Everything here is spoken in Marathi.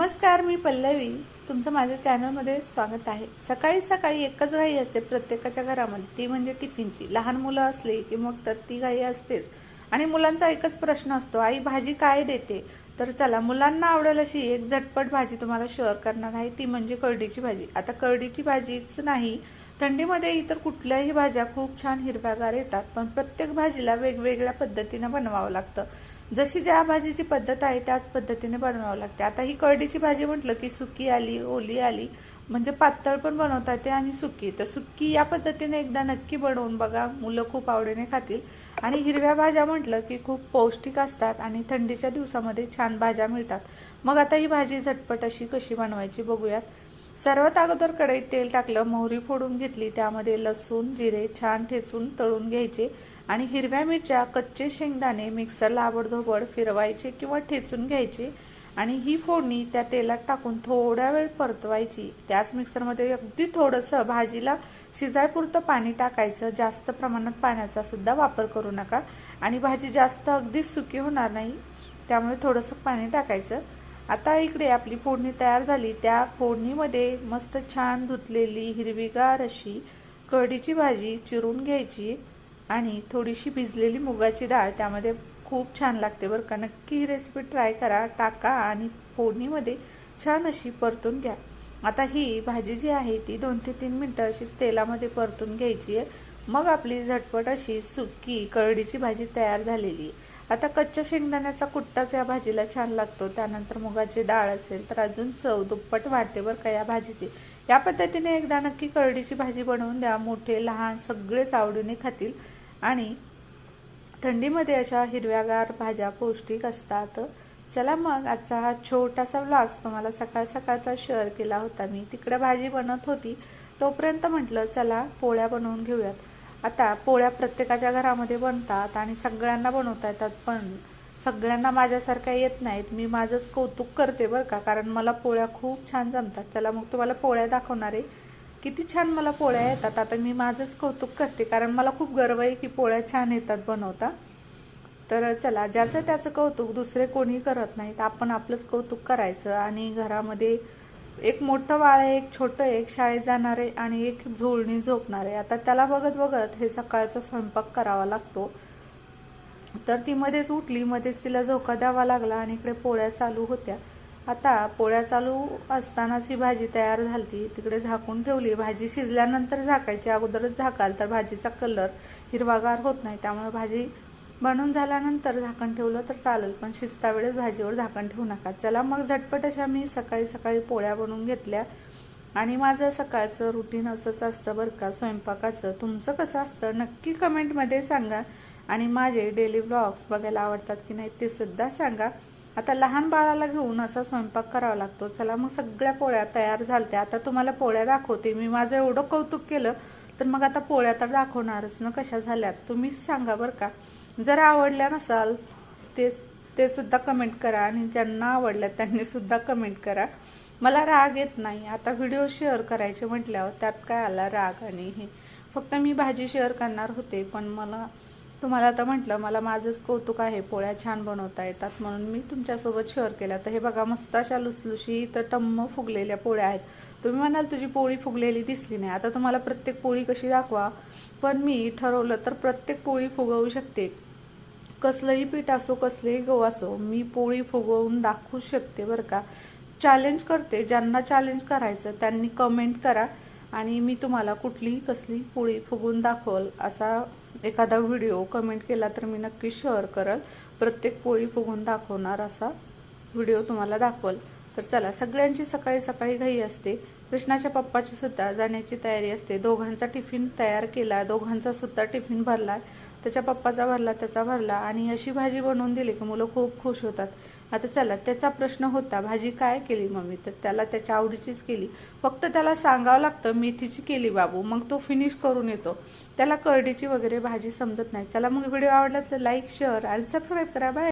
नमस्कार मी पल्लवी. तुमचं माझ्या चॅनलमध्ये स्वागत आहे. सकाळी सकाळी एकच घाई असते प्रत्येकाच्या घरामध्ये. ती म्हणजे टिफिनची. लहान मुलं असली की मग तर ती घाई असतेच. आणि मुलांचा एकच प्रश्न असतो आई भाजी काय देते? तर चला मुलांना आवडेल अशी एक झटपट भाजी तुम्हाला शेअर करणार आहे. ती म्हणजे करडीची भाजी. आता करडीची भाजीच नाही. थंडीमध्ये इतर कुठल्याही भाज्या खूप छान हिरव्यागार येतात पण प्रत्येक भाजीला वेगवेगळ्या पद्धतीनं बनवावं लागतं. जशी ज्या भाजीची पद्धत आहे त्याच पद्धतीने बनवावं लागते. आता ही करडीची भाजी म्हटलं की सुकी आली ओली आली म्हणजे पातळ पण बनवता येते आणि सुकी. तर सुकी या पद्धतीने एकदा नक्की बनवून बघा. मुलं खूप आवडीने खातील. आणि हिरव्या भाज्या म्हटलं की खूप पौष्टिक असतात आणि थंडीच्या दिवसामध्ये छान भाज्या मिळतात. मग आता ही भाजी झटपट अशी कशी बनवायची बघूयात. सर्वात अगोदर कढईत तेल टाकलं मोहरी फोडून घेतली. त्यामध्ये लसूण जिरे छान ठेचून तळून घ्यायचे. आणि हिरव्या मिरच्या कच्चे शेंगदाणे मिक्सरला आवडधोबड फिरवायचे किंवा ठेचून घ्यायचे. आणि ही फोडणी त्या तेलात टाकून थोड्या वेळ परतवायची. त्याच मिक्सरमध्ये अगदी थोडंसं भाजीला शिजायपुरतं पाणी टाकायचं. जास्त प्रमाणात पाण्याचा सुद्धा वापर करू नका. आणि भाजी जास्त अगदी सुकी होणार नाही त्यामुळे थोडंसं पाणी टाकायचं. आता इकडे आपली फोडणी तयार झाली. त्या फोडणीमध्ये मस्त छान धुतलेली हिरवीगार अशी कढीची भाजी चिरून घ्यायची. आणि थोडीशी भिजलेली मुगाची डाळ त्यामध्ये खूप छान लागते बरं का. नक्की ही रेसिपी ट्राय करा टाका आणि फोडणीमध्ये छान अशी परतून घ्या. आता ही भाजी जी आहे ती दोन ते तीन मिनटं अशीच तेलामध्ये परतून घ्यायची आहे. मग आपली झटपट अशी सुकी करडीची भाजी तयार झालेली आहे. आता कच्च्या शेंगदाण्याचा कुट्टाच या भाजीला छान लागतो. त्यानंतर मुगाची डाळ असेल तर अजून चव दुप्पट वाढते बरं का या भाजीची. या पद्धतीने एकदा नक्की करडीची भाजी बनवून द्या. मोठे लहान सगळेच आवडीने खातील. आणि थंडीमध्ये अशा हिरव्यागार भाज्या पौष्टिक असतात. चला मग आजचा हा छोटासा व्लॉग्स तुम्हाला सकाळ सकाळचा शेअर केला होता. मी तिकडे भाजी बनत होती. तोपर्यंत म्हटलं चला पोळ्या बनवून घेऊयात. आता पोळ्या प्रत्येकाच्या घरामध्ये बनतात आणि सगळ्यांना बनवता येतात पण सगळ्यांना माझ्यासारख्या येत नाहीत. मी माझंच कौतुक करते बरं का कारण मला पोळ्या खूप छान जमतात. चला मग तुम्हाला पोळ्या दाखवणार आहे. किती छान मला पोळ्या येतात. आता मी माझंच कौतुक करते कारण मला खूप गर्व आहे की पोळ्या छान येतात बनवता. तर चला ज्याचं त्याचं कौतुक दुसरे कोणी करत नाहीत. आपण आपलंच कौतुक करायचं आणि घरामध्ये एक मोठं बाळ आहे एक छोटं एक शाळेत जाणारे आणि एक झोळणी झोपणारे. आता त्याला बघत बघत हे सकाळचा स्वयंपाक करावा लागतो. तर ती मध्येच उठली मध्येच तिला झोका द्यावा लागला आणि इकडे पोळ्या चालू होत्या. आता पोळ्या चालू असतानाच ही भाजी तयार झाली तिकडे झाकून ठेवली. भाजी शिजल्यानंतर झाकायची. अगोदरच झाकाल तर भाजीचा कलर हिरवागार होत नाही. त्यामुळे भाजी बनवून झाल्यानंतर झाकण ठेवलं तर चालेल. पण शिजता वेळेस भाजीवर झाकण ठेवू नका. चला मग झटपट अशा मी सकाळी सकाळी पोळ्या बनवून घेतल्या. आणि माझं सकाळचं रुटीन असंच असतं बरं का. स्वयंपाकाचं. तुमचं कसं असतं? नक्की कमेंटमध्ये सांगा. आणि माझे डेली ब्लॉग्स बघायला आवडतात की नाही ते सुद्धा सांगा. आता लहान बाळाला घेऊन असा स्वयंपाक करावा लागतो. चला मग सगळ्या पोळ्या तयार झालत्या. आता तुम्हाला पोळ्या दाखवते. मी माझं एवढं कौतुक केलं तर मग आता पोळ्या तर दाखवणारच ना कशा झाल्यात? तुम्हीच सांगा बरं का. जर आवडल्या नसाल ते ते सुद्धा कमेंट करा आणि ज्यांना आवडल्या त्यांनी सुद्धा कमेंट करा. मला राग येत नाही. आता व्हिडिओ शेअर करायचे म्हटल्यावर त्यात काय आला राग आणि हे. फक्त मी भाजी शेअर करणार होते पण मला तुम्हाला आता म्हटलं मला माझंच कौतुक आहे पोळ्या छान बनवता येतात म्हणून मी तुमच्यासोबत शेअर केल्या. तर हे बघा मस्त अशा लुसलुशी तर टम्म फुगलेल्या पोळ्या आहेत. तुम्ही म्हणाल तुझी पोळी फुगलेली दिसली नाही. आता तुम्हाला प्रत्येक पोळी कशी दाखवा. पण मी ठरवलं तर प्रत्येक पोळी फुगवू शकते. कसलंही पीठ असो कसलंही गहू असो मी पोळी फुगवून दाखवू शकते बरं का. चॅलेंज करते. ज्यांना चॅलेंज करायचं त्यांनी कमेंट करा. आणि मी तुम्हाला कुठलीही कसली पोळी फुगून दाखवल असा एखादा व्हिडिओ कमेंट केला तर मी नक्की शेअर करल. प्रत्येक पोळी फुगून दाखवणार असा व्हिडिओ तुम्हाला दाखवल. तर चला सगळ्यांची सकाळी सकाळी घाई असते. कृष्णाच्या पप्पाची सुद्धा जाण्याची तयारी असते. दोघांचा टिफिन तयार केला दोघांचा सुद्धा टिफिन भरला. त्याच्या पप्पाचा भरला त्याचा भरला. आणि अशी भाजी बनवून दिली की मुलं खूप खुश होतात. आता चला त्याचा प्रश्न होता भाजी काय केली मम्मी? तर त्याला त्याच्या आवडीचीच केली. फक्त त्याला सांगावं लागतं मेथीची केली बाबू मग तो फिनिश करून येतो. त्याला करडीची वगैरे भाजी समजत नाही. चला मग व्हिडिओ आवडला तर लाईक शेअर आणि सबस्क्राईब करा. बाय